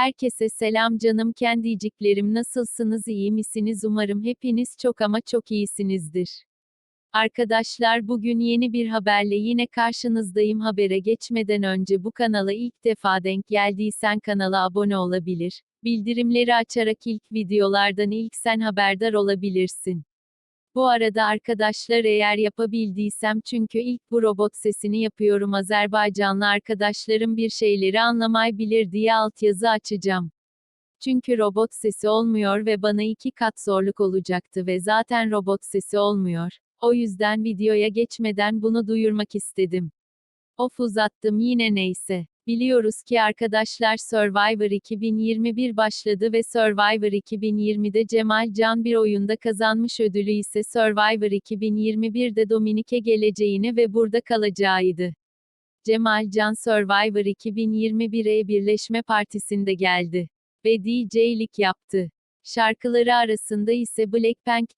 Herkese selam canım kendiciklerim nasılsınız iyi misiniz umarım hepiniz çok ama çok iyisinizdir. Arkadaşlar bugün yeni bir haberle yine karşınızdayım habere geçmeden önce bu kanala ilk defa denk geldiysen kanala abone olabilir, bildirimleri açarak ilk videolardan ilk sen haberdar olabilirsin. Bu arada arkadaşlar eğer yapabildiysem çünkü ilk bu robot sesini yapıyorum Azerbaycanlı arkadaşlarım bir şeyleri anlamayabilir diye altyazı açacağım. Çünkü robot sesi olmuyor ve bana iki kat zorluk olacaktı ve zaten robot sesi olmuyor. O yüzden videoya geçmeden bunu duyurmak istedim. Of uzattım yine neyse. Biliyoruz ki arkadaşlar Survivor 2021 başladı ve Survivor 2020'de Cemal Can bir oyunda kazanmış ödülü ise Survivor 2021'de Dominik'e geleceğini ve burada kalacağıydı. Cemal Can Survivor 2021'e Birleşme Partisi'nde geldi ve DJ'lik yaptı. Şarkıları arasında ise Blackpink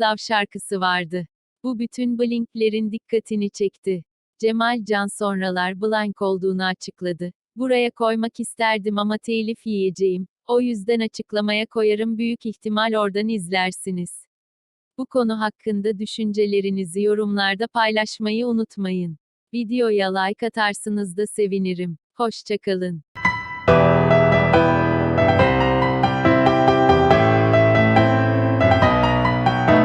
Love şarkısı vardı. Bu bütün Blink'lerin dikkatini çekti. Cemal Can sonralar blank olduğunu açıkladı. Buraya koymak isterdim ama telif yiyeceğim. O yüzden açıklamaya koyarım büyük ihtimal oradan izlersiniz. Bu konu hakkında düşüncelerinizi yorumlarda paylaşmayı unutmayın. Videoya like atarsınız da sevinirim. Hoşçakalın.